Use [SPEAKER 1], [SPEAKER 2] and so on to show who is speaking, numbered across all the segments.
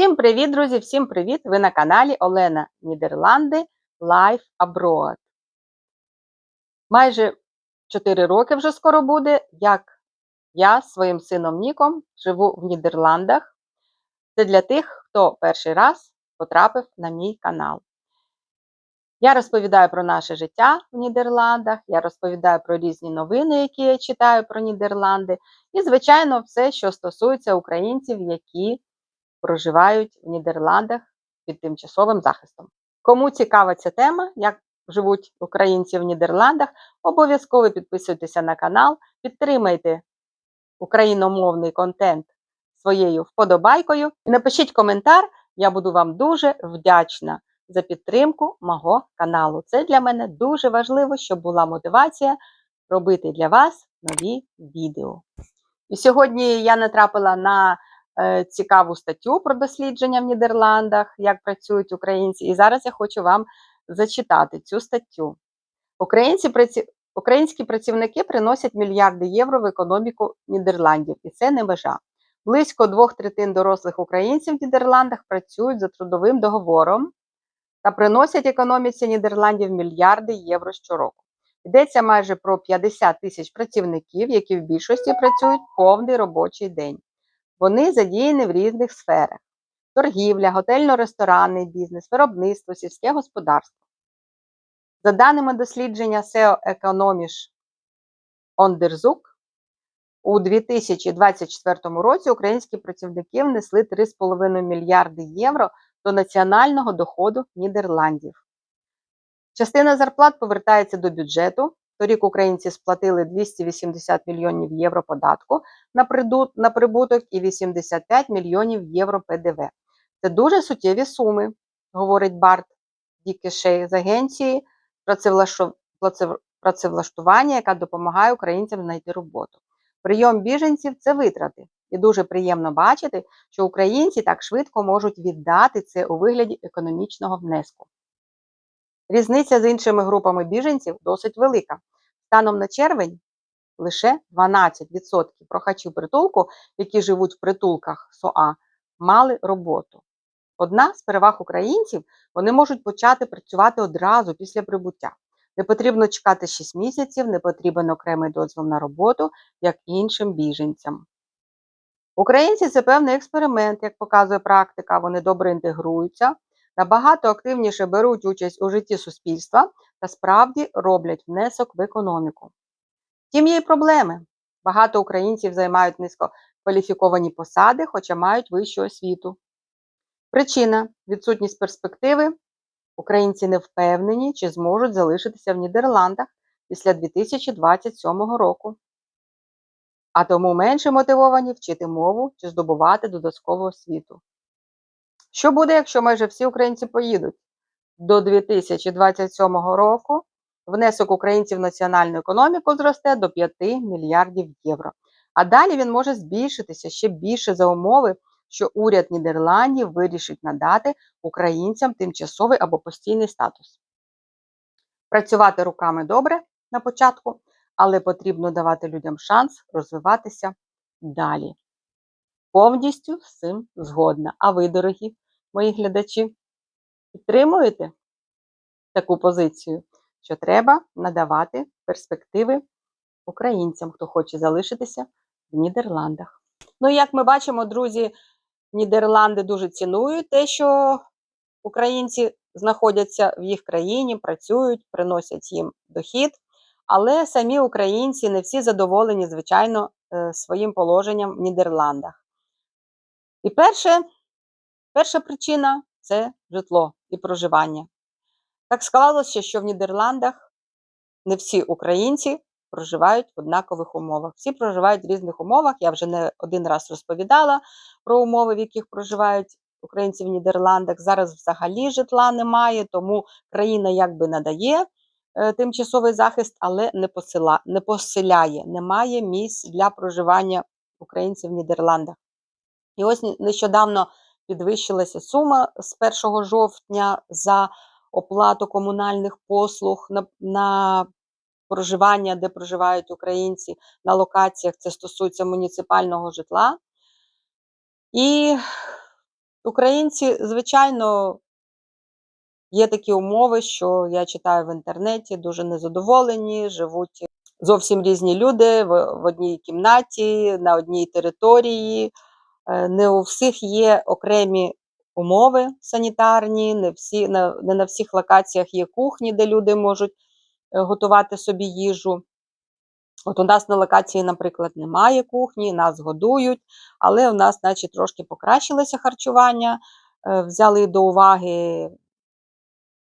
[SPEAKER 1] Всім привіт, друзі! Всім привіт! Ви на каналі Олена Нідерланди Life Abroad. Майже 4 роки вже скоро буде, як я з своїм сином Ніком живу в Нідерландах. Це для тих, хто перший раз потрапив на мій канал. Я розповідаю про наше життя в Нідерландах, я розповідаю про різні новини, які я читаю про Нідерланди, і, звичайно, все, що стосується українців, які проживають в Нідерландах під тимчасовим захистом. Кому цікава ця тема, як живуть українці в Нідерландах, обов'язково підписуйтеся на канал, підтримайте україномовний контент своєю вподобайкою і напишіть коментар, я буду вам дуже вдячна за підтримку мого каналу. Це для мене дуже важливо, щоб була мотивація робити для вас нові відео. І сьогодні я натрапила на цікаву статтю про дослідження в Нідерландах, як працюють українці. І зараз я хочу вам зачитати цю статтю. Українці. Українські працівники приносять мільярди євро в економіку Нідерландів, і це не межа. Близько двох третин дорослих українців в Нідерландах працюють за трудовим договором та приносять економіці Нідерландів мільярди євро щороку. Йдеться майже про 50 тисяч працівників, які в більшості працюють повний робочий день. Вони задіяні в різних сферах: торгівля, готельно-ресторанний бізнес, виробництво, сільське господарство. За даними дослідження SEO Economisch Onderzoek, у 2024 році українські працівники внесли 3,5 мільярди євро до національного доходу Нідерландів. Частина зарплат повертається до бюджету, Торік українці сплатили 280 мільйонів євро податку на прибуток і 85 мільйонів євро ПДВ. Це дуже суттєві суми, говорить Барт Дікешей з агенції працевлаштування, яка допомагає українцям знайти роботу. Прийом біженців це витрати. І дуже приємно бачити, що українці так швидко можуть віддати це у вигляді економічного внеску. Різниця з іншими групами біженців досить велика. Станом на червень лише 12% прохачів притулку, які живуть в притулках СОА, мали роботу. Одна з переваг українців вони можуть почати працювати одразу після прибуття. Не потрібно чекати 6 місяців, не потрібен окремий дозвіл на роботу, як іншим біженцям. Українці це певний експеримент, як показує практика, вони добре інтегруються, набагато активніше беруть участь у житті суспільства та справді роблять внесок в економіку. Втім, є й проблеми. Багато українців займають низькокваліфіковані посади, хоча мають вищу освіту. Причина відсутність перспективи. Українці не впевнені, чи зможуть залишитися в Нідерландах після 2027 року. А тому менше мотивовані вчити мову чи здобувати додаткову освіту. Що буде, якщо майже всі українці поїдуть? До 2027 року внесок українців в національну економіку зросте до 5 мільярдів євро. А далі він може збільшитися ще більше за умови, що уряд Нідерландів вирішить надати українцям тимчасовий або постійний статус. Працювати руками добре на початку, але потрібно давати людям шанс розвиватися далі. Повністю з цим згодна. А ви, дорогі мої глядачі, підтримуєте таку позицію, що треба надавати перспективи українцям, хто хоче залишитися в Нідерландах. Ну, як ми бачимо, друзі, Нідерланди дуже цінують те, що українці знаходяться в їх країні, працюють, приносять їм дохід. Але самі українці не всі задоволені, звичайно, е, своїм положенням в Нідерландах. І перше, перша причина це житло і проживання. Так склалося, що в Нідерландах не всі українці проживають в однакових умовах. Всі проживають в різних умовах. Я вже не один раз розповідала про умови, в яких проживають українці в Нідерландах. Зараз взагалі житла немає, тому країна якби надає е, тимчасовий захист, але не, посила, не поселяє, немає місць для проживання українців в Нідерландах. І ось нещодавно підвищилася сума з 1 жовтня за оплату комунальних послуг на, на проживання, де проживають українці на локаціях. Це стосується муніципального житла. І Українці, звичайно, є такі умови, що я читаю в інтернеті, дуже незадоволені, живуть зовсім різні люди в, в одній кімнаті, на одній території. Е, Не у всіх є окремі умови санітарні, не, всі, не на всіх локаціях є кухні, де люди можуть е, готувати собі їжу. От у нас на локації, наприклад, немає кухні, нас годують, але у нас, наче, трошки покращилося харчування, е, взяли до уваги,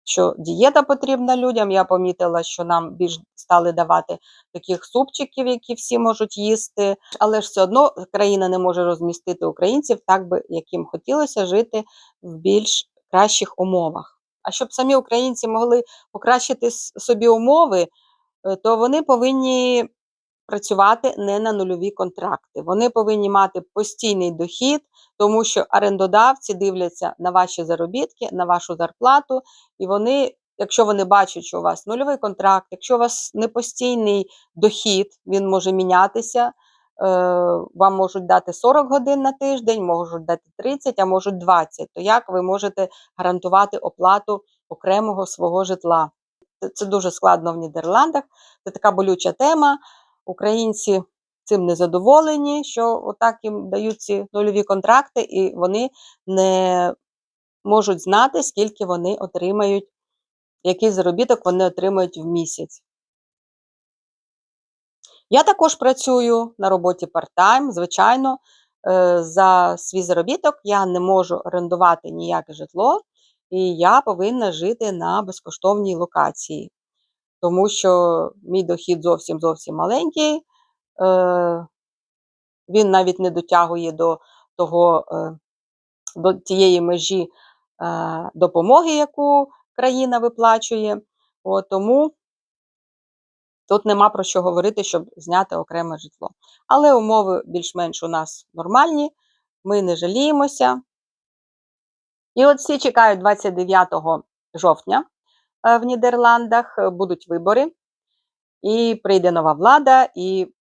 [SPEAKER 1] що дієта потрібна людям. Я помітила, що нам більш стали давати таких супчиків, які всі можуть їсти. Але ж все одно країна не може розмістити українців так би, яким хотілося жити в більш кращих умовах. А щоб самі українці могли покращити собі умови, е, то вони повинні працювати не на нульові контракти. Вони повинні мати постійний дохід, тому що орендодавці дивляться на ваші заробітки, на вашу зарплату, і вони, якщо вони бачать, що у вас нульовий контракт, якщо у вас не постійний дохід, він може мінятися. е, Вам можуть дати 40 годин на тиждень, можуть дати 30, а можуть 20. То як ви можете гарантувати оплату окремого свого житла? Це- Це дуже складно в Нідерландах. Це така болюча тема. Українці цим не задоволені, що отак їм дають ці нульові контракти, і вони не можуть знати, скільки вони отримають, який заробіток вони отримають в місяць. Я також працюю на роботі part-time, звичайно, е, за свій заробіток я не можу орендувати ніяке житло, і я повинна жити на безкоштовній локації, тому що мій дохід зовсім зовсім маленький. е, Він навіть не дотягує до того, е, до тієї межі е, допомоги, яку країна виплачує. От, тому тут нема про що говорити, щоб зняти окреме житло. Але умови більш-менш у нас нормальні, ми не жаліємося. І от всі чекають 29 жовтня в Нідерландах, е, будуть вибори, і прийде нова влада, і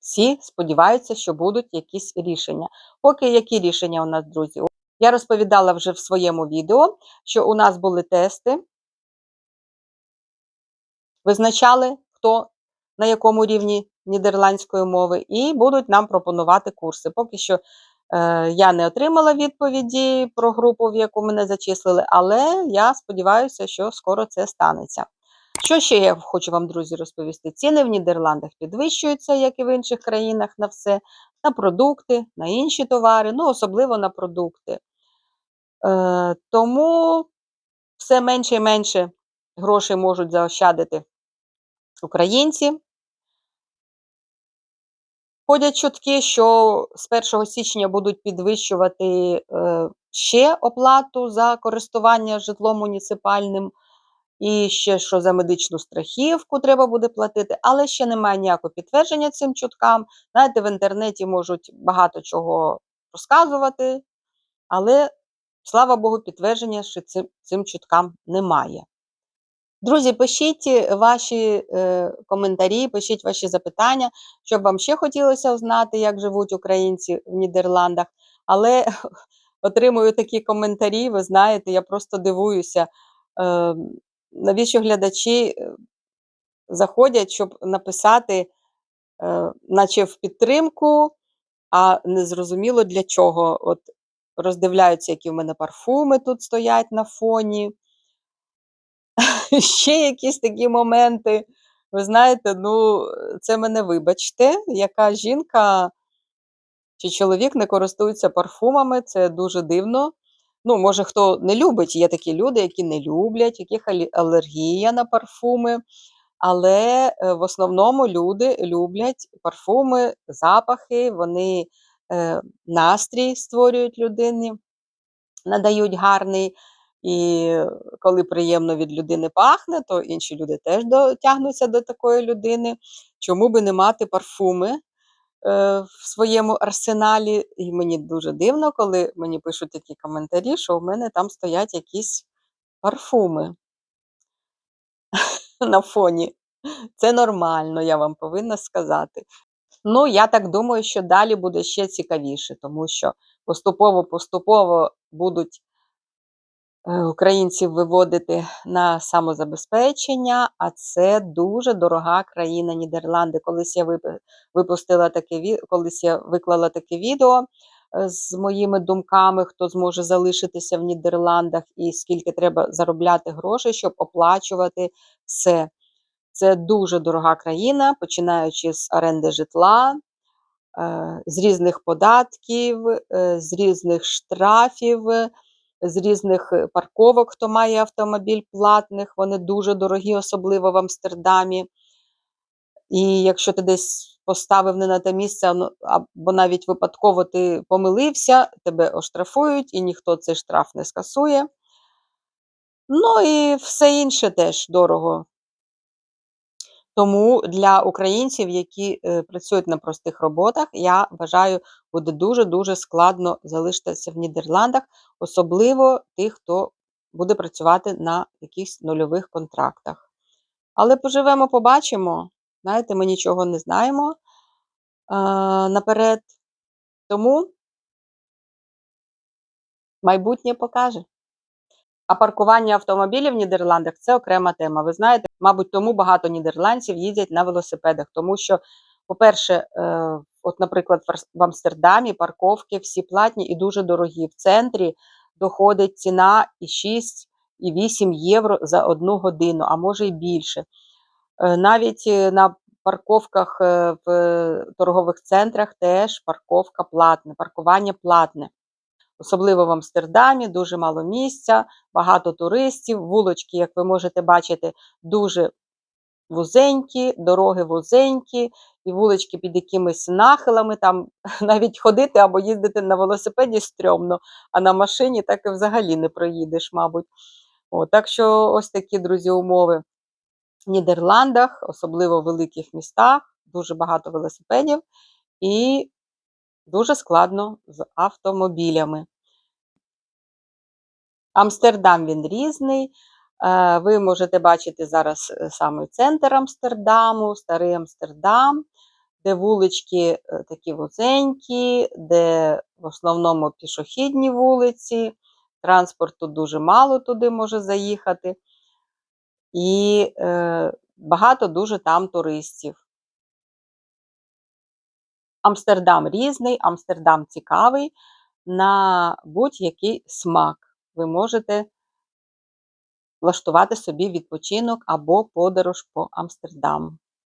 [SPEAKER 1] всі сподіваються, що будуть якісь рішення. Поки які рішення у нас, друзі? Я розповідала вже в своєму відео, що у нас були тести, визначали, хто на якому рівні нідерландської мови, і будуть нам пропонувати курси. Поки що е, я не отримала відповіді про групу, в яку мене зачислили, але я сподіваюся, що скоро це станеться. Що ще я хочу вам, друзі, розповісти? Ціни в Нідерландах підвищуються, як і в інших країнах, на все, на продукти, на інші товари, ну, особливо на продукти. Е, тому все менше і менше грошей можуть заощадити українці. Ходять чутки, що з 1 січня будуть підвищувати е, ще оплату за користування житлом муніципальним, і ще що за медичну страхівку треба буде платити, але ще немає ніякого підтвердження цим чуткам. Знаєте, в інтернеті можуть багато чого розказувати, але, слава Богу, підтвердження, що цим, цим чуткам немає. Друзі, пишіть ваші е, коментарі, пишіть ваші запитання, що б вам ще хотілося знати, як живуть українці в Нідерландах. Але отримую такі коментарі, ви знаєте, я просто дивуюся, е, навіщо глядачі е, заходять, щоб написати, е, наче в підтримку, а не зрозуміло для чого. От роздивляються, які в мене парфуми тут стоять на фоні. ще якісь такі моменти. Ви знаєте, ну, це мене вибачте, яка жінка чи чоловік не користується парфумами, це дуже дивно. Ну, може, хто не любить, є такі люди, які не люблять, яких алергія на парфуми. Але е, в основному люди люблять парфуми, запахи, вони е, настрій створюють людині, надають гарний. І коли приємно від людини пахне, то інші люди теж дотягнуться до такої людини. Чому би не мати парфуми е, в своєму арсеналі? І мені дуже дивно, коли мені пишуть такі коментарі, що в мене там стоять якісь парфуми на фоні. Це нормально, я вам повинна сказати. Ну, я так думаю, що далі буде ще цікавіше, тому що поступово-поступово будуть е, українців виводити на самозабезпечення, а це дуже дорога країна Нідерланди. Колись я вип- випустила таке колись я виклала таке відео е, з моїми думками, хто зможе залишитися в Нідерландах і скільки треба заробляти грошей, щоб оплачувати все. Це дуже дорога країна, починаючи з оренди житла, е, з різних податків, е, з різних штрафів, е, з різних е, парковок, хто має автомобіль платних, вони дуже дорогі, особливо в Амстердамі. І якщо ти десь поставив не на те місце, ну, або навіть випадково ти помилився, тебе оштрафують, і ніхто цей штраф не скасує. Ну і все інше теж дорого. Тому для українців, які е, працюють на простих роботах, я вважаю, буде дуже-дуже складно залишитися в Нідерландах, особливо тих, хто буде працювати на якихось нульових контрактах. Але поживемо, побачимо. Знаєте, ми нічого не знаємо е, наперед. Тому майбутнє покаже. А паркування автомобілів в Нідерландах це окрема тема. Ви знаєте, мабуть, тому багато нідерландців їздять на велосипедах, тому що, по-перше, е, от, наприклад, в Амстердамі парковки всі платні і дуже дорогі. В центрі доходить ціна і 6, і 8 євро за одну годину, а може й більше. Е, Навіть е, на парковках в торгових центрах теж парковка платна, паркування платне особливо в Амстердамі, дуже мало місця, багато туристів. Вулочки, як ви можете бачити, дуже вузенькі, дороги вузенькі, і вулички під якимись нахилами. Там навіть ходити або їздити на велосипеді стрьомно, а на машині так і взагалі не проїдеш, мабуть. О, так що ось такі, друзі, умови в Нідерландах, особливо в великих містах, дуже багато велосипедів і дуже складно з автомобілями. Амстердам він різний. Е, Ви можете бачити зараз е, саме центр Амстердаму, старий Амстердам, де вулички е, такі вузенькі, де в основному пішохідні вулиці, транспорту дуже мало туди може заїхати. І багато дуже там туристів. Амстердам різний, Амстердам цікавий на будь-який смак. Ви можете влаштувати собі відпочинок або подорож по Амстердаму.